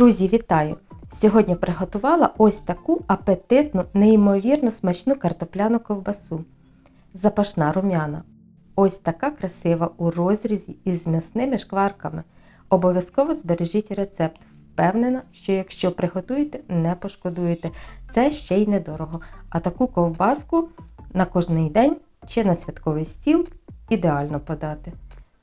Друзі, вітаю! Сьогодні приготувала ось таку апетитну, неймовірно смачну картопляну ковбасу. Запашна рум'яна. Ось така красива у розрізі із м'ясними шкварками. Обов'язково збережіть рецепт. Впевнена, що якщо приготуєте, не пошкодуєте. Це ще й недорого. А таку ковбаску на кожний день чи на святковий стіл ідеально подати.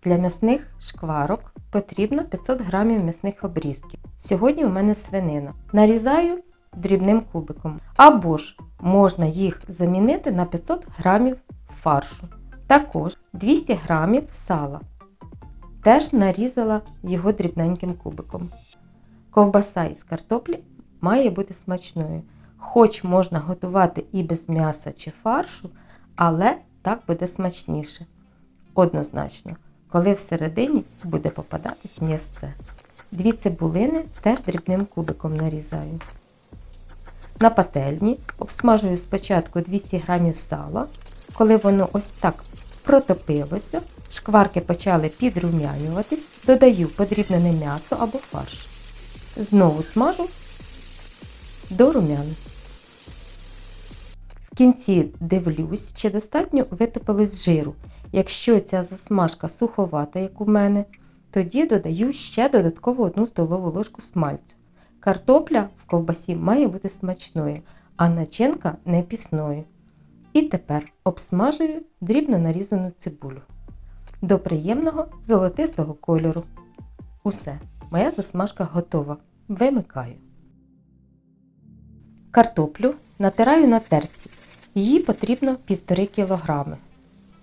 Для м'ясних шкварок потрібно 500 г м'ясних обрізків. Сьогодні у мене свинина. Нарізаю дрібним кубиком. Або ж можна їх замінити на 500 г фаршу. Також 200 г сала. Теж нарізала його дрібненьким кубиком. Ковбаса із картоплі має бути смачною. Хоч можна готувати і без м'яса чи фаршу, але так буде смачніше. Однозначно, коли всередині буде попадатись м'ясце. Дві цибулини теж дрібним кубиком нарізаю. На пательні обсмажую спочатку 200 г сала. Коли воно ось так протопилося, шкварки почали підрумянюватись, додаю подрібнене м'ясо або фарш. Знову смажу до румяності. В кінці дивлюсь, чи достатньо витопилось жиру. Якщо ця засмажка суховата, як у мене, тоді додаю ще додатково 1 столову ложку смальцю. Картопля в ковбасі має бути смачною, а начинка не пісною. І тепер обсмажую дрібно нарізану цибулю до приємного золотистого кольору. Усе, моя засмажка готова. Вимикаю. Картоплю натираю на терці. Її потрібно 1,5 кг.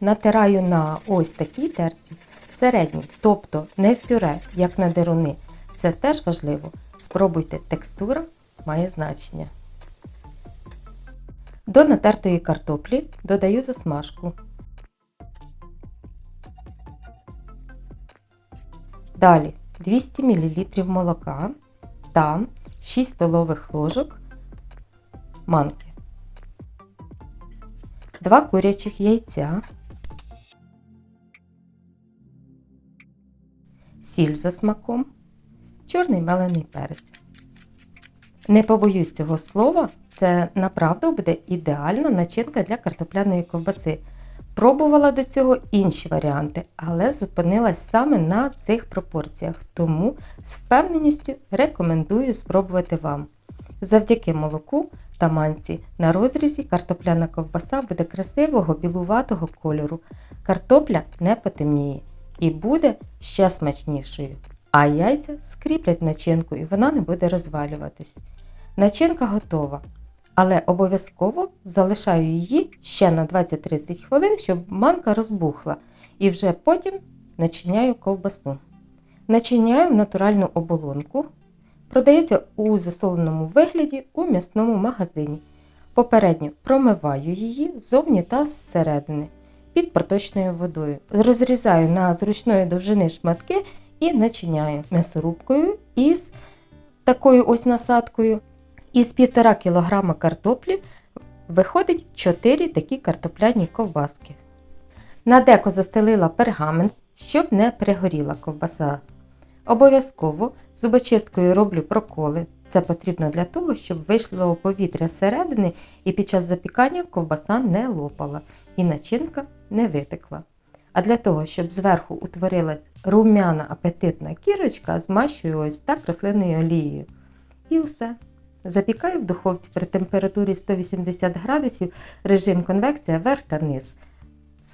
Натираю на ось такій терці середній, тобто не в пюре, як на деруни. Це теж важливо. Спробуйте, текстура має значення. До натертої картоплі додаю засмажку. Далі 200 мл молока та 6 столових ложок манки, 2 курячих яйця, сіль за смаком, чорний мелений перець. Не побоюсь цього слова, це направду буде ідеальна начинка для картопляної ковбаси. Пробувала до цього інші варіанти, але зупинилась саме на цих пропорціях, тому з впевненістю рекомендую спробувати вам. Завдяки молоку та манці на розрізі картопляна ковбаса буде красивого білуватого кольору. Картопля не потемніє і буде ще смачнішою. А яйця скріплять начинку і вона не буде розвалюватись. Начинка готова, але обов'язково залишаю її ще на 20-30 хвилин, щоб манка розбухла. І вже потім начиняю ковбасу. Начиняю в натуральну оболонку. Продається у засоленому вигляді у м'ясному магазині. Попередньо промиваю її ззовні та зсередини під проточною водою. Розрізаю на зручної довжини шматки і начиняю м'ясорубкою із такою ось насадкою. Із 1,5 кг картоплі виходить 4 такі картопляні ковбаски. На деко застелила пергамент, щоб не пригоріла ковбаса. Обов'язково зубочисткою роблю проколи. Це потрібно для того, щоб вийшло повітря зсередини і під час запікання ковбаса не лопала і начинка не витекла. А для того, щоб зверху утворилась рум'яна апетитна кірочка, змащую ось так рослинною олією. І все. Запікаю в духовці при температурі 180 градусів режим конвекція вверх та низ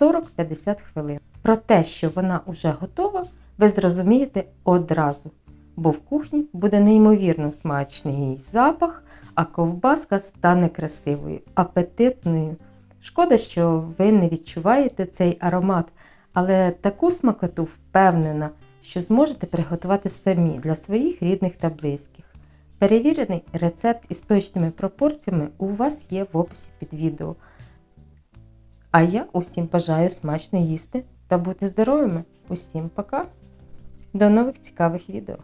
40-50 хвилин. Про те, що вона вже готова, ви зрозумієте одразу, бо в кухні буде неймовірно смачний її запах, а ковбаска стане красивою, апетитною. Шкода, що ви не відчуваєте цей аромат, але таку смакоту впевнена, що зможете приготувати самі для своїх рідних та близьких. Перевірений рецепт із точними пропорціями у вас є в описі під відео. А я усім бажаю смачно їсти та бути здоровими. Усім пока! До нових цікавих відео!